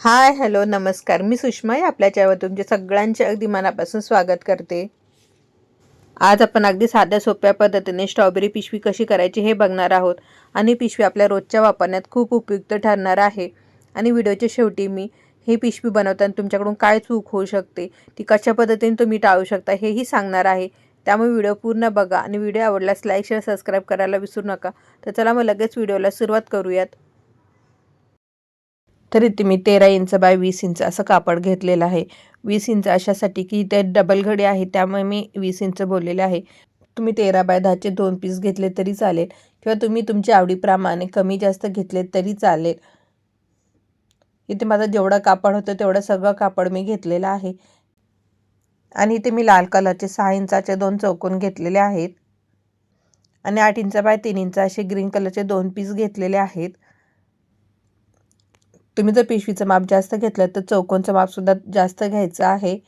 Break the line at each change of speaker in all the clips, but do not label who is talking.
Hi hello नमस्कार. मी सुषमा आहे आपल्या चॅनलवर तुमचे सगळ्यांचे अगदी मनापासून स्वागत करते. आज आपण अगदी साध्या सोप्या पद्धतीने स्ट्रॉबेरी पिशवी कशी करायची हे बघणार आहोत आणि पिशवी आपल्या रोजच्या वापरण्यात खूप उपयुक्त ठरणार आहे. आणि व्हिडिओच्या शेवटी मी ही पिशवी बनवताना तुमच्याकडून काय चूक होऊ शकते ती कशा पद्धतीने तुम्ही टाळू शकता हेही सांगणार आहे. त्यामुळे व्हिडिओ पूर्ण बघा आणि व्हिडिओ आवडल्यास लाईक शेअर सबस्क्राईब करायला विसरू नका. तर चला मग लगेच व्हिडिओला सुरुवात करूयात. तरी इथे मी तेरा इंच बाय वीस इंच असं कापड घेतलेलं आहे. वीस इंच अशासाठी की ते डबल घडी आहे त्यामुळे मी वीस इंच बोललेले आहे. तुम्ही तेरा बाय दहाचे दोन पीस घेतले तरी चालेल. किंवा तुम्ही तुमच्या आवडीप्रमाणे कमी जास्त घेतले तरी चालेल. इथे माझं जेवढं कापड होतं तेवढं सगळं कापड मी घेतलेलं आहे. आणि इथे मी लाल कलरचे सहा इंचाचे दोन चौकोन घेतलेले आहेत. आणि आठ इंच बाय तीन इंच असे ग्रीन कलरचे दोन पीस घेतलेले आहेत. तुम्ही जर पिशवीचं माप जास्त घेतलं तर चौकोनचं मापसुद्धा जास्त घ्यायचं आहे.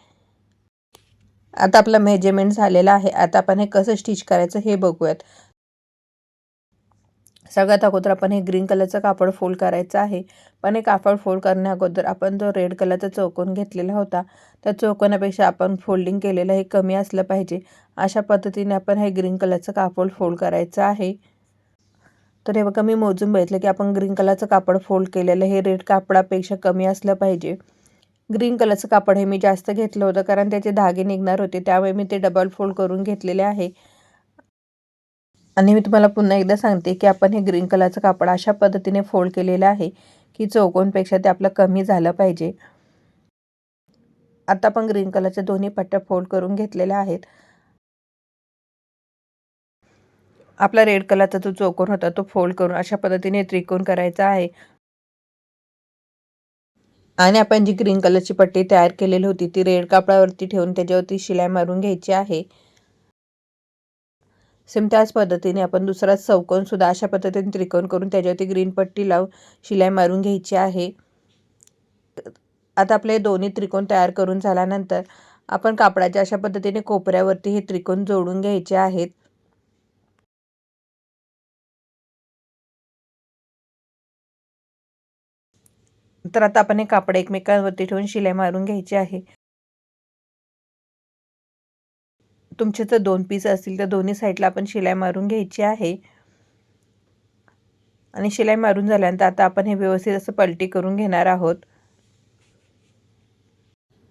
आता आपलं मेजरमेंट झालेलं आहे. आता आपण हे कसं स्टिच करायचं हे बघूयात. सगळ्यात अगोदर आपण हे ग्रीन कलरचं कापड फोल्ड करायचं आहे. पण हे कापड फोल्ड करण्या अगोदर आपण जो रेड कलरचा चौकोन घेतलेला होता त्या चौकोनापेक्षा आपण फोल्डिंग केलेलं हे कमी असलं पाहिजे. अशा पद्धतीने आपण हे ग्रीन कलरचं कापड फोल्ड करायचं आहे. तर हे बघा मी मोजून बघितलं की आपण ग्रीन कलरचं कापड फोल्ड केलेलं हे रेड कापडापेक्षा कमी असलं पाहिजे. ग्रीन कलरचं कापड हे मी जास्त घेतलं होतं कारण त्याचे धागे निघणार होते त्यामुळे मी ते डबल फोल्ड करून घेतलेले आहे. आणि मी तुम्हाला पुन्हा एकदा सांगते की आपण हे ग्रीन कलरचं कापड अशा पद्धतीने फोल्ड केलेलं आहे की चौकोनपेक्षा ते आपलं कमी झालं पाहिजे. आता आपण ग्रीन कलरच्या दोन्ही पट्ट्या फोल्ड करून घेतलेल्या आहेत. आपला रेड कलरचा जो चौकोन होता तो फोल्ड करून अशा पद्धतीने त्रिकोण करायचा आहे. आणि आपण जी ग्रीन कलरची पट्टी तयार केलेली होती ती रेड कापडावरती ठेवून त्याच्यावरती शिलाई मारून घ्यायची आहे. सेम त्याच पद्धतीने आपण दुसरा चौकोन सुद्धा अशा पद्धतीने त्रिकोण करून त्याच्यावरती ग्रीन पट्टी लावून शिलाई मारून घ्यायची आहे. आता आपले दोन्ही त्रिकोण तयार करून झाल्यानंतर आपण कापडाच्या अशा पद्धतीने कोपऱ्यावरती हे त्रिकोण जोडून घ्यायचे आहेत. तर आता आपण हे कापड एकमेकांवरती ठेवून शिलाई मारून घ्यायची आहे. तुमचे जर दोन पीस असतील तर दोन्ही साईडला आपण शिलाई मारून घ्यायची आहे. आणि शिलाई मारून झाल्यानंतर आता आपण हे व्यवस्थित असं पलटी करून घेणार आहोत.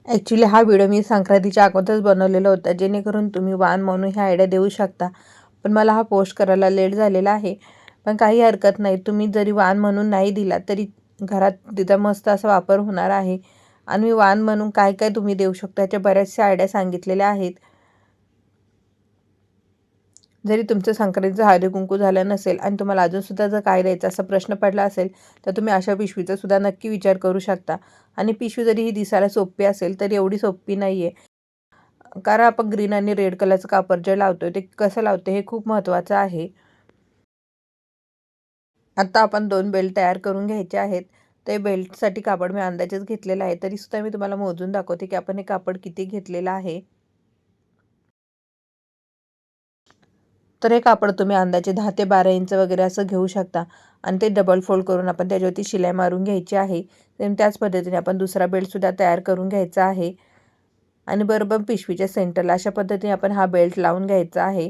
ॲक्च्युली हा व्हिडिओ मी संक्रांतीच्या अगोदरच बनवलेला होता जेणेकरून तुम्ही वान म्हणून ह्या आयडिया देऊ शकता. पण मला हा पोस्ट करायला लेट झालेला आहे. पण काही हरकत नाही तुम्ही जरी वान म्हणून नाही दिला तरी घरात तिचा मस्त असा वापर होणार आहे. आणि मी वान म्हणून काय काय तुम्ही देऊ शकता याच्या बऱ्याचशा आयडिया सांगितलेल्या आहेत. जरी तुमचं संक्रांतीचं हळदी कुंकू झालं नसेल आणि तुम्हाला अजूनसुद्धा जर काय द्यायचं असा प्रश्न पडला असेल तर तुम्ही अशा पिशवीचा सुद्धा नक्की विचार करू शकता. आणि पिशवी जरी ही दिसायला सोपी असेल तरी एवढी सोपी नाही आहे कारण आपण ग्रीन आणि रेड कलरचं कापड जे लावतो ते कसं लावतो हे खूप महत्त्वाचं आहे. आत्ता आपण दोन बेल्ट तयार करून घ्यायचे आहेत. ते बेल्टसाठी कापड मी अंदाजेच घेतलेलं आहे. तरीसुद्धा मी तुम्हाला मोजून दाखवते की आपण हे कापड किती घेतलेलं आहे. तर हे कापड तुम्ही अंदाजे दहा ते बारा इंच वगैरे असं घेऊ शकता. आणि ते डबल फोल्ड करून आपण त्याच्यावरती शिलाई मारून घ्यायची आहे. त्याच पद्धतीने आपण दुसरा बेल्टसुद्धा तयार करून घ्यायचा आहे. आणि बरोबर पिशवीच्या सेंटरला अशा पद्धतीने आपण हा बेल्ट लावून घ्यायचा आहे.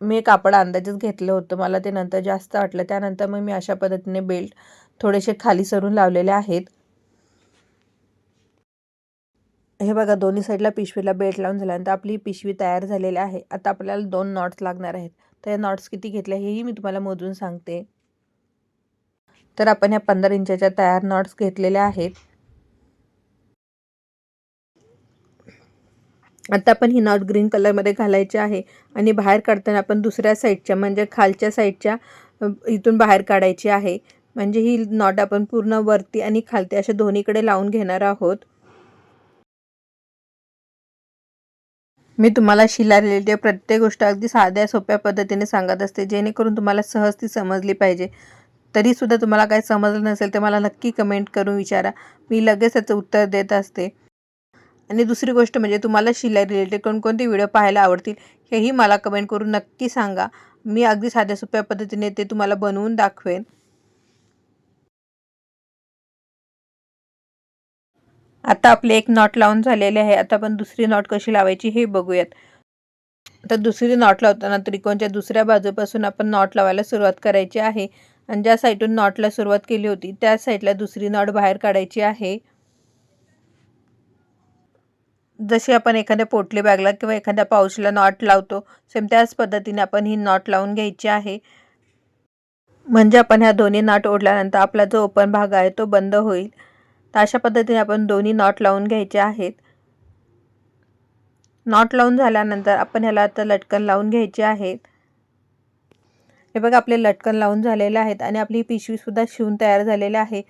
मी कापड अंदाजेच घेतलं होतं. मला ते नंतर जास्त वाटलं. त्यानंतर मग मी अशा पद्धतीने बेल्ट थोडेसे खाली सरून लावलेले आहेत. हे बघा दोन्ही साईडला पिशवीला बेल्ट लावून झाल्यानंतर आपली पिशवी तयार झालेली आहे. आता आपल्याला दोन नॉट्स लागणार आहेत. तर या नॉट्स किती घेतले हेही मी तुम्हाला मोजून सांगते. तर आपण ह्या पंधरा इंचाच्या तयार नॉट्स घेतलेल्या आहेत. आता आपण ही नॉट ग्रीन कलरमध्ये घालायची आहे आणि बाहेर काढताना आपण दुसऱ्या साईडच्या म्हणजे खालच्या साईडच्या इथून बाहेर काढायची आहे. म्हणजे ही नॉट आपण पूर्ण वरती आणि खालती अशा दोन्हीकडे लावून घेणार आहोत. मी तुम्हाला शिला रिलेटेड प्रत्येक गोष्ट अगदी साध्या सोप्या पद्धतीने सांगत असते जेणेकरून तुम्हाला सहज ती समजली पाहिजे. तरीसुद्धा तुम्हाला काही समजलं नसेल तर मला नक्की कमेंट करून विचारा. मी लगेच त्याचं उत्तर देत असते. आणि दुसरी गोष्ट म्हणजे तुम्हाला शिलाई रिलेटेड कोणकोणते व्हिडिओ पाहायला आवडतील हेही मला कमेंट करून नक्की सांगा. मी अगदी साध्या सोप्या पद्धतीने ते तुम्हाला बनवून दाखवेन. आता आपले एक नॉट लावून झालेले आहे. आता आपण दुसरी नॉट कशी लावायची हे बघूयात. तर दुसरी नॉट लावताना त्रिकोणच्या दुसऱ्या बाजूपासून आपण नॉट लावायला सुरुवात करायची आहे. आणि ज्या साईडून नॉटला सुरुवात केली होती त्या साईडला दुसरी नॉट बाहेर काढायची आहे. जशी आपण एखाद्या पोटली बॅगला किंवा एखाद्या पाऊचला नॉट लावतो सेम त्याच पद्धतीने आपण ही नॉट लावून घ्यायची आहे. म्हणजे आपण ह्या दोन्ही नॉट ओढल्यानंतर आपला जो ओपन भाग आहे तो बंद होईल. तर अशा पद्धतीने आपण दोन्ही नॉट लावून घ्यायचे आहेत. नॉट लावून झाल्यानंतर आपण ह्याला आता लटकन लावून घ्यायचे आहेत. हे बघा आपले लटकन लावून झालेले आहेत आणि आपली पिशवीसुद्धा शिवून तयार झालेली आहे.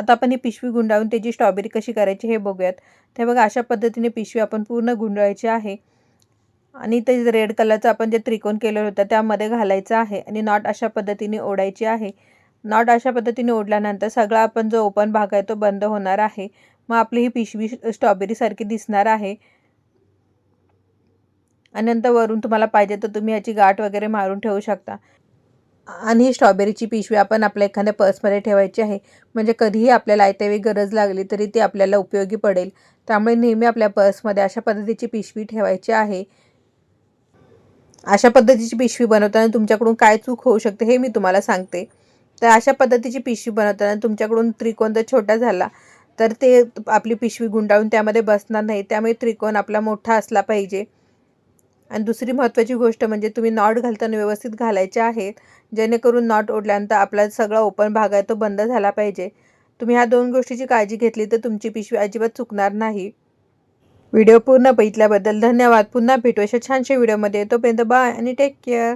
आता आपण ही पिशवी गुंडाळून त्याची स्ट्रॉबेरी कशी करायची हे बघूयात. ते बघा अशा पद्धतीने पिशवी आपण पूर्ण गुंडाळायची आहे. आणि ते रेड कलरचं आपण जे त्रिकोण केलेलं होतं त्यामध्ये घालायचं आहे. आणि नॉट अशा पद्धतीने ओढायची आहे. नॉट अशा पद्धतीने ओढल्यानंतर सगळा आपण जो ओपन भाग आहे तो बंद होणार आहे. मग आपली ही पिशवी स्ट्रॉबेरीसारखी दिसणार आहे. आणि नंतर वरून तुम्हाला पाहिजे तर तुम्ही याची गाठ वगैरे मारून ठेवू शकता. आणि स्ट्रॉबेरीची पिशवी आपण आपल्या एखाद्या पर्समध्ये ठेवायची आहे म्हणजे कधीही आपल्याला आयत्यावेळी गरज लागली तरी ती आपल्याला उपयोगी पडेल. त्यामुळे नेहमी आपल्या पर्समध्ये अशा पद्धतीची पिशवी ठेवायची आहे. अशा पद्धतीची पिशवी बनवताना तुमच्याकडून काय चूक होऊ शकते हे मी तुम्हाला सांगते. तर अशा पद्धतीची पिशवी बनवताना तुमच्याकडून त्रिकोण जर छोटा झाला तर ते आपली पिशवी गुंडाळून त्यामध्ये बसणार नाही. त्यामुळे त्रिकोण आपला मोठा असला पाहिजे. आणि दुसरी महत्त्वाची गोष्ट म्हणजे तुम्ही नॉट घालताना व्यवस्थित घालायचे आहेत जेणेकरून नॉट ओढल्यानंतर आपला सगळा ओपन भाग आहे तो बंद झाला पाहिजे. तुम्ही ह्या दोन गोष्टीची काळजी घेतली तर तुमची पिशवी अजिबात चुकणार नाही. व्हिडिओ पूर्ण बघितल्याबद्दल धन्यवाद. पुन्हा भेटू अशा छानशा व्हिडिओमध्ये. तोपर्यंत बाय आणि टेक केअर